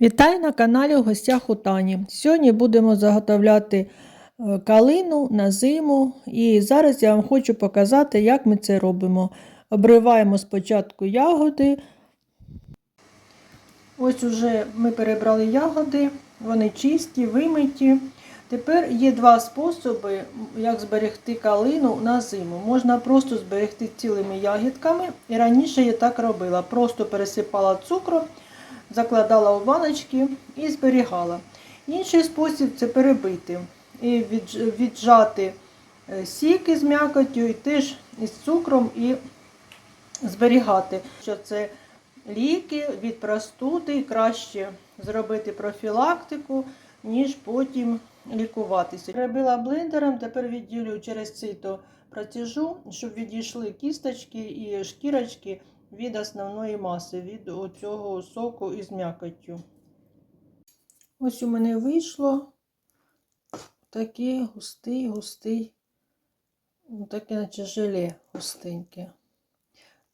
Вітаю на каналі в гостях у Тані. Сьогодні будемо заготовляти е, калину на зиму. І зараз я вам хочу показати, як ми це робимо. Обриваємо спочатку ягоди. Ось уже ми перебрали ягоди, вони чисті, вимиті. Тепер є два способи, як зберегти калину на зиму. Можна просто зберегти цілими ягідками. І раніше я так робила. Просто пересипала цукром закладала у баночки і зберігала. Інший спосіб це перебити і віджати е, сік із м'якоттю, і теж із цукром і зберігати. Що це ліки від простуди, краще зробити профілактику, ніж потім лікуватися. Перебила блендером, тепер відділю через цито протяжу, щоб відійшли кісточки і шкірочки від основної маси, від цього соку із м'якоттю. Ось у мене вийшло такий густий, густий, ну, таке наче желе густеньке.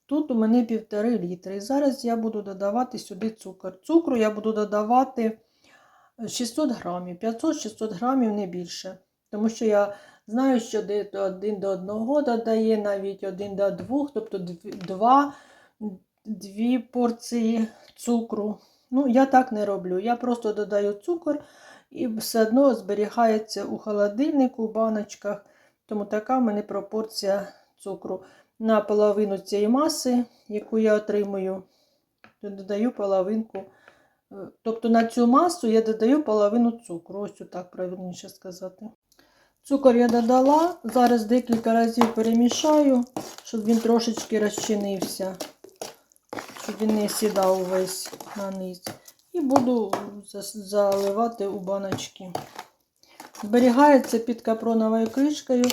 Тут у мене півтори літри. І зараз я буду додавати сюди цукор. Цукру я буду додавати 600 грамів, 500-600 грамів не більше. Тому що я знаю, що один до одного додає, навіть один до двох, тобто два дві порції цукру. Ну, я так не роблю. Я просто додаю цукор і все одно зберігається у холодильнику, в баночках. Тому така в мене пропорція цукру. На половину цієї маси, яку я отримую, додаю половинку. е, Тобто на цю масу я додаю половину цукру. Ось так правильніше сказати. Цукор я додала. Зараз декілька разів перемішаю, щоб він трошечки розчинився щоб він не сідав весь на низ. І буду заливати у баночки. Зберігається під капроновою кришкою.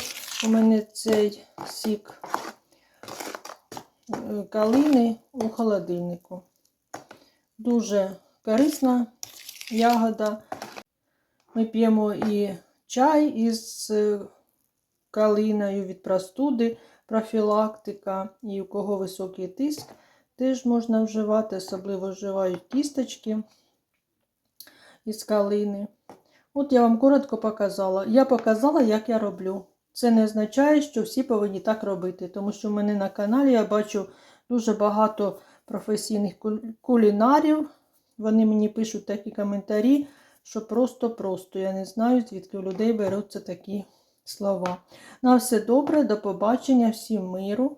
У мене цей сік е, калини у холодильнику. Дуже корисна ягода. Ми п'ємо і чай із е, калиною від простуди, профілактика, і у кого високий тиск теж можна вживати, особливо вживають кісточки із калини. От я вам коротко показала. Я показала, як я роблю. Це не означає, що всі повинні так робити, тому що в мене на каналі я бачу дуже багато професійних кулінарів. Вони мені пишуть такі коментарі, що просто-просто. Я не знаю, звідки у людей беруться такі слова. На все добре, до побачення, всім миру.